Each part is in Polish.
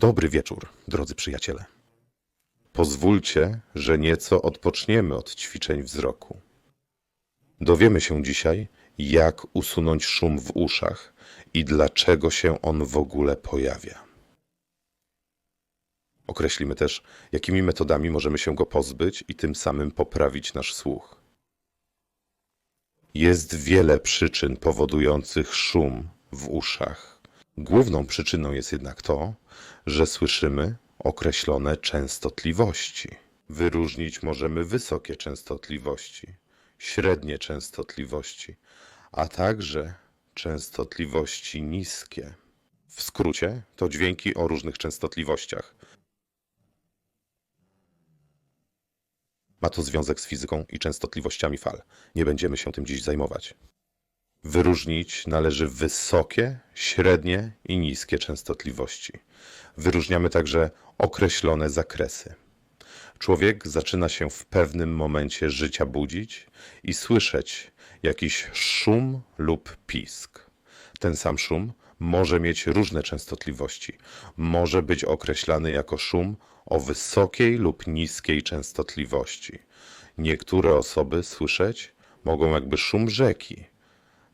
Dobry wieczór, drodzy przyjaciele. Pozwólcie, że nieco odpoczniemy od ćwiczeń wzroku. Dowiemy się dzisiaj, jak usunąć szum w uszach i dlaczego się on w ogóle pojawia. Określimy też, jakimi metodami możemy się go pozbyć i tym samym poprawić nasz słuch. Jest wiele przyczyn powodujących szum w uszach. Główną przyczyną jest jednak to, że słyszymy określone częstotliwości. Wyróżnić możemy wysokie częstotliwości, średnie częstotliwości, a także częstotliwości niskie. W skrócie to dźwięki o różnych częstotliwościach. Ma to związek z fizyką i częstotliwościami fal. Nie będziemy się tym dziś zajmować. Wyróżnić należy wysokie, średnie i niskie częstotliwości. Wyróżniamy także określone zakresy. Człowiek zaczyna się w pewnym momencie życia budzić i słyszeć jakiś szum lub pisk. Ten sam szum może mieć różne częstotliwości. Może być określany jako szum o wysokiej lub niskiej częstotliwości. Niektóre osoby słyszeć mogą jakby szum rzeki.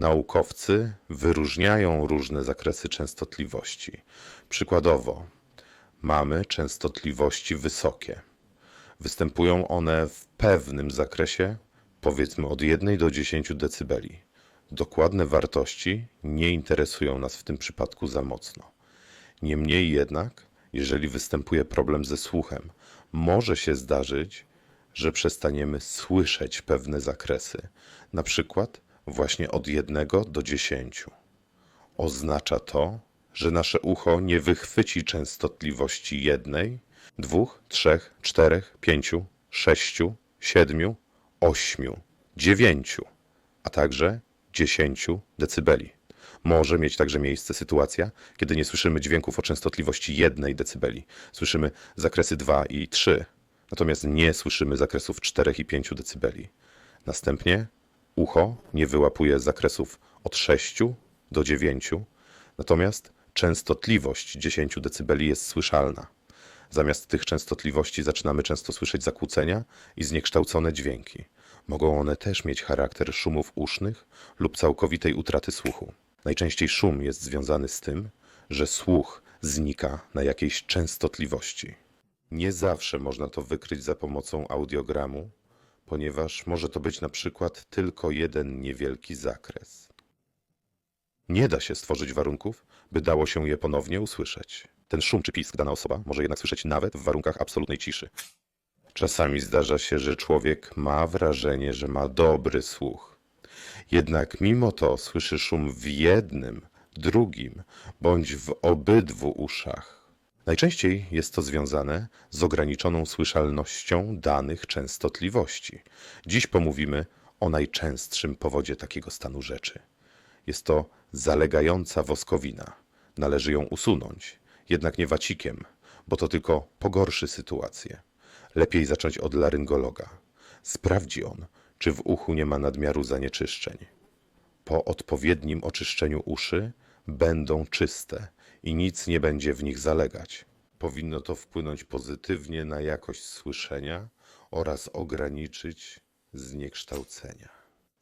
Naukowcy wyróżniają różne zakresy częstotliwości. Przykładowo, mamy częstotliwości wysokie. Występują one w pewnym zakresie, powiedzmy od 1 do 10 dB. Dokładne wartości nie interesują nas w tym przypadku za mocno. Niemniej jednak, jeżeli występuje problem ze słuchem, może się zdarzyć, że przestaniemy słyszeć pewne zakresy, na przykład właśnie od 1 do 10. Oznacza to, że nasze ucho nie wychwyci częstotliwości jednej, dwóch, trzech, czterech, pięciu, sześciu, siedmiu, ośmiu, dziewięciu, a także dziesięciu decybeli. Może mieć także miejsce sytuacja, kiedy nie słyszymy dźwięków o częstotliwości jednej decybeli. Słyszymy zakresy 2 i 3, natomiast nie słyszymy zakresów 4 i 5 decybeli. Następnie ucho nie wyłapuje zakresów od 6 do 9, natomiast częstotliwość 10 decybeli jest słyszalna. Zamiast tych częstotliwości zaczynamy często słyszeć zakłócenia i zniekształcone dźwięki. Mogą one też mieć charakter szumów usznych lub całkowitej utraty słuchu. Najczęściej szum jest związany z tym, że słuch znika na jakiejś częstotliwości. Nie zawsze można to wykryć za pomocą audiogramu, ponieważ może to być na przykład tylko jeden niewielki zakres. Nie da się stworzyć warunków, by dało się je ponownie usłyszeć. Ten szum czy pisk dana osoba może jednak słyszeć nawet w warunkach absolutnej ciszy. Czasami zdarza się, że człowiek ma wrażenie, że ma dobry słuch. Jednak mimo to słyszy szum w jednym, drugim bądź w obydwu uszach. Najczęściej jest to związane z ograniczoną słyszalnością danych częstotliwości. Dziś pomówimy o najczęstszym powodzie takiego stanu rzeczy. Jest to zalegająca woskowina. Należy ją usunąć, jednak nie wacikiem, bo to tylko pogorszy sytuację. Lepiej zacząć od laryngologa. Sprawdzi on, czy w uchu nie ma nadmiaru zanieczyszczeń. Po odpowiednim oczyszczeniu uszy będą czyste i nic nie będzie w nich zalegać. Powinno to wpłynąć pozytywnie na jakość słyszenia oraz ograniczyć zniekształcenia.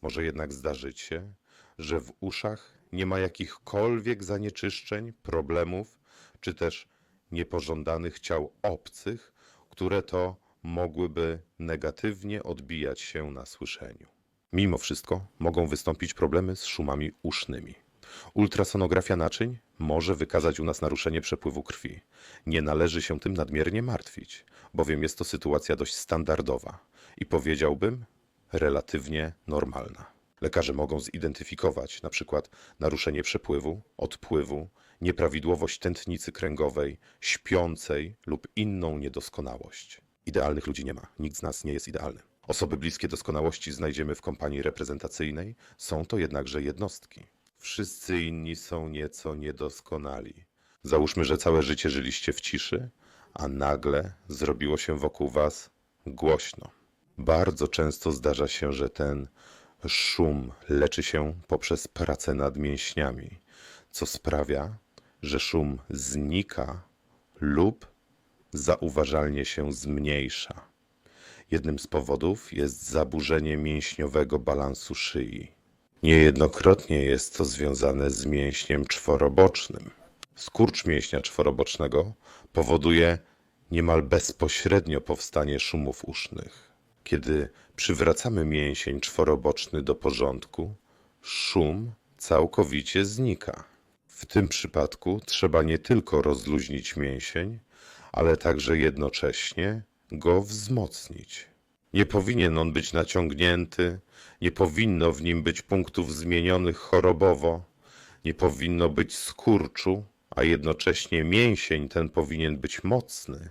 Może jednak zdarzyć się, że w uszach nie ma jakichkolwiek zanieczyszczeń, problemów czy też niepożądanych ciał obcych, które to mogłyby negatywnie odbijać się na słyszeniu. Mimo wszystko mogą wystąpić problemy z szumami usznymi. Ultrasonografia naczyń może wykazać u nas naruszenie przepływu krwi. Nie należy się tym nadmiernie martwić, bowiem jest to sytuacja dość standardowa i powiedziałbym relatywnie normalna. Lekarze mogą zidentyfikować przykład naruszenie przepływu, odpływu, nieprawidłowość tętnicy kręgowej, śpiącej lub inną niedoskonałość. Idealnych ludzi nie ma, nikt z nas nie jest idealny. Osoby bliskie doskonałości znajdziemy w kompanii reprezentacyjnej, są to jednakże jednostki. Wszyscy inni są nieco niedoskonali. Załóżmy, że całe życie żyliście w ciszy, a nagle zrobiło się wokół was głośno. Bardzo często zdarza się, że ten szum leczy się poprzez pracę nad mięśniami, co sprawia, że szum znika lub zauważalnie się zmniejsza. Jednym z powodów jest zaburzenie mięśniowego balansu szyi. Niejednokrotnie jest to związane z mięśniem czworobocznym. Skurcz mięśnia czworobocznego powoduje niemal bezpośrednio powstanie szumów usznych. Kiedy przywracamy mięsień czworoboczny do porządku, szum całkowicie znika. W tym przypadku trzeba nie tylko rozluźnić mięsień, ale także jednocześnie go wzmocnić. Nie powinien on być naciągnięty, nie powinno w nim być punktów zmienionych chorobowo, nie powinno być skurczu, a jednocześnie mięsień ten powinien być mocny,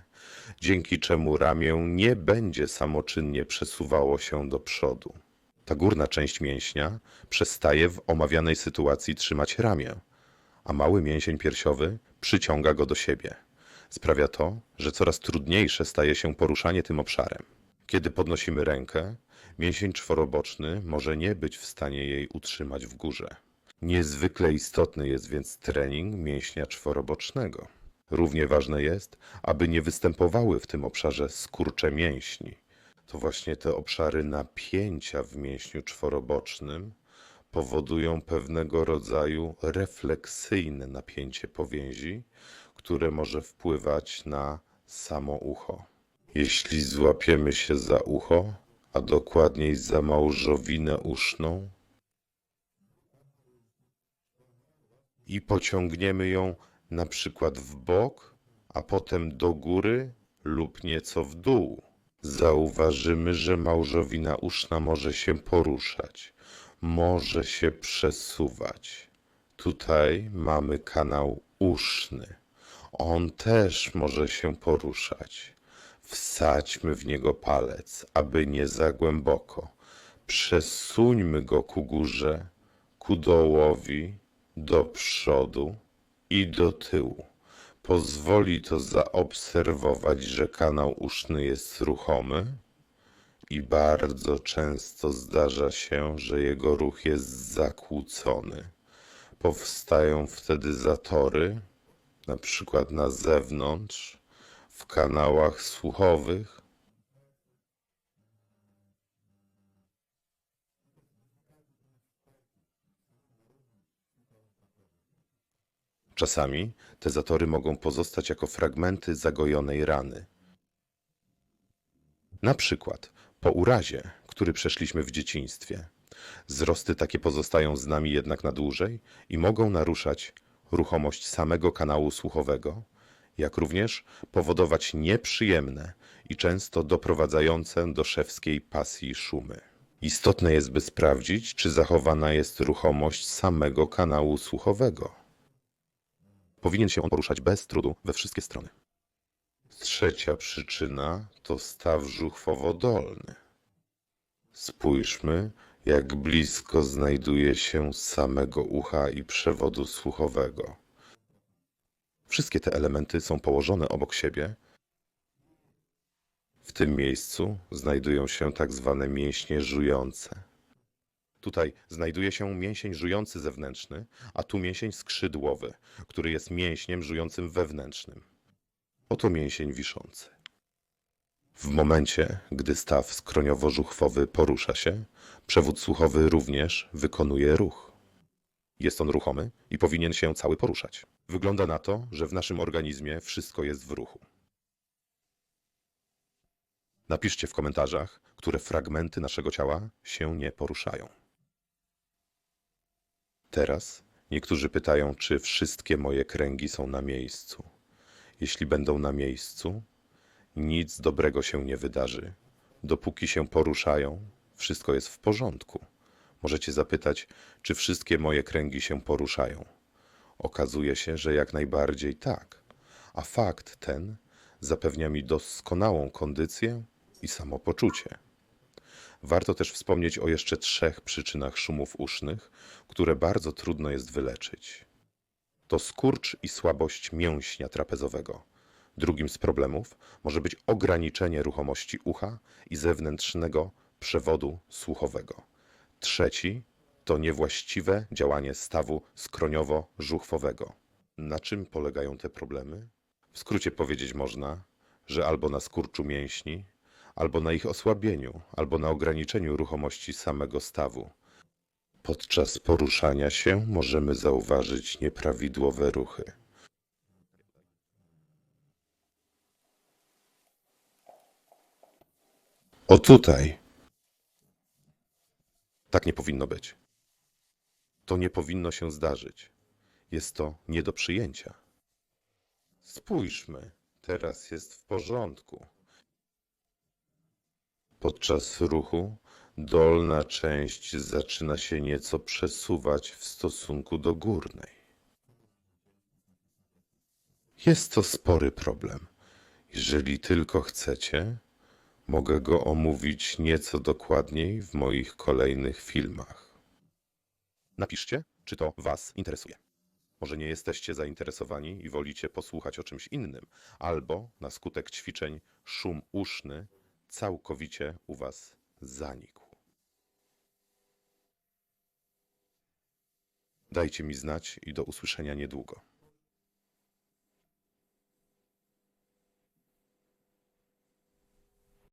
dzięki czemu ramię nie będzie samoczynnie przesuwało się do przodu. Ta górna część mięśnia przestaje w omawianej sytuacji trzymać ramię, a mały mięsień piersiowy przyciąga go do siebie. Sprawia to, że coraz trudniejsze staje się poruszanie tym obszarem. Kiedy podnosimy rękę, mięsień czworoboczny może nie być w stanie jej utrzymać w górze. Niezwykle istotny jest więc trening mięśnia czworobocznego. Równie ważne jest, aby nie występowały w tym obszarze skurcze mięśni. To właśnie te obszary napięcia w mięśniu czworobocznym powodują pewnego rodzaju refleksyjne napięcie powięzi, które może wpływać na samo ucho. Jeśli złapiemy się za ucho, a dokładniej za małżowinę uszną i pociągniemy ją na przykład w bok, a potem do góry lub nieco w dół, zauważymy, że małżowina uszna może się poruszać, może się przesuwać. Tutaj mamy kanał uszny. On też może się poruszać. Wsadźmy w niego palec, aby nie za głęboko. Przesuńmy go ku górze, ku dołowi, do przodu i do tyłu. Pozwoli to zaobserwować, że kanał uszny jest ruchomy i bardzo często zdarza się, że jego ruch jest zakłócony. Powstają wtedy zatory, na przykład na zewnątrz, w kanałach słuchowych. Czasami te zatory mogą pozostać jako fragmenty zagojonej rany. Na przykład po urazie, który przeszliśmy w dzieciństwie. Wzrosty takie pozostają z nami jednak na dłużej i mogą naruszać ruchomość samego kanału słuchowego, jak również powodować nieprzyjemne i często doprowadzające do szewskiej pasji szumy. Istotne jest, by sprawdzić, czy zachowana jest ruchomość samego kanału słuchowego. Powinien się on poruszać bez trudu we wszystkie strony. Trzecia przyczyna to staw żuchwowo-dolny. Spójrzmy, jak blisko znajduje się samego ucha i przewodu słuchowego. Wszystkie te elementy są położone obok siebie. W tym miejscu znajdują się tak zwane mięśnie żujące. Tutaj znajduje się mięsień żujący zewnętrzny, a tu mięsień skrzydłowy, który jest mięśniem żującym wewnętrznym. Oto mięsień wiszący. W momencie, gdy staw skroniowo-żuchwowy porusza się, przewód słuchowy również wykonuje ruch. Jest on ruchomy i powinien się cały poruszać. Wygląda na to, że w naszym organizmie wszystko jest w ruchu. Napiszcie w komentarzach, które fragmenty naszego ciała się nie poruszają. Teraz niektórzy pytają, czy wszystkie moje kręgi są na miejscu. Jeśli będą na miejscu, nic dobrego się nie wydarzy. Dopóki się poruszają, wszystko jest w porządku. Możecie zapytać, czy wszystkie moje kręgi się poruszają. Okazuje się, że jak najbardziej tak, a fakt ten zapewnia mi doskonałą kondycję i samopoczucie. Warto też wspomnieć o jeszcze trzech przyczynach szumów usznych, które bardzo trudno jest wyleczyć. To skurcz i słabość mięśnia trapezowego. Drugim z problemów może być ograniczenie ruchomości ucha i zewnętrznego przewodu słuchowego. Trzeci to niewłaściwe działanie stawu skroniowo-żuchwowego. Na czym polegają te problemy? W skrócie powiedzieć można, że albo na skurczu mięśni, albo na ich osłabieniu, albo na ograniczeniu ruchomości samego stawu. Podczas poruszania się możemy zauważyć nieprawidłowe ruchy. O tutaj. Tak nie powinno być. To nie powinno się zdarzyć. Jest to nie do przyjęcia. Spójrzmy, teraz jest w porządku. Podczas ruchu dolna część zaczyna się nieco przesuwać w stosunku do górnej. Jest to spory problem. Jeżeli tylko chcecie, mogę go omówić nieco dokładniej w moich kolejnych filmach. Napiszcie, czy to Was interesuje. Może nie jesteście zainteresowani i wolicie posłuchać o czymś innym, albo na skutek ćwiczeń szum uszny całkowicie u Was zanikł. Dajcie mi znać i do usłyszenia niedługo.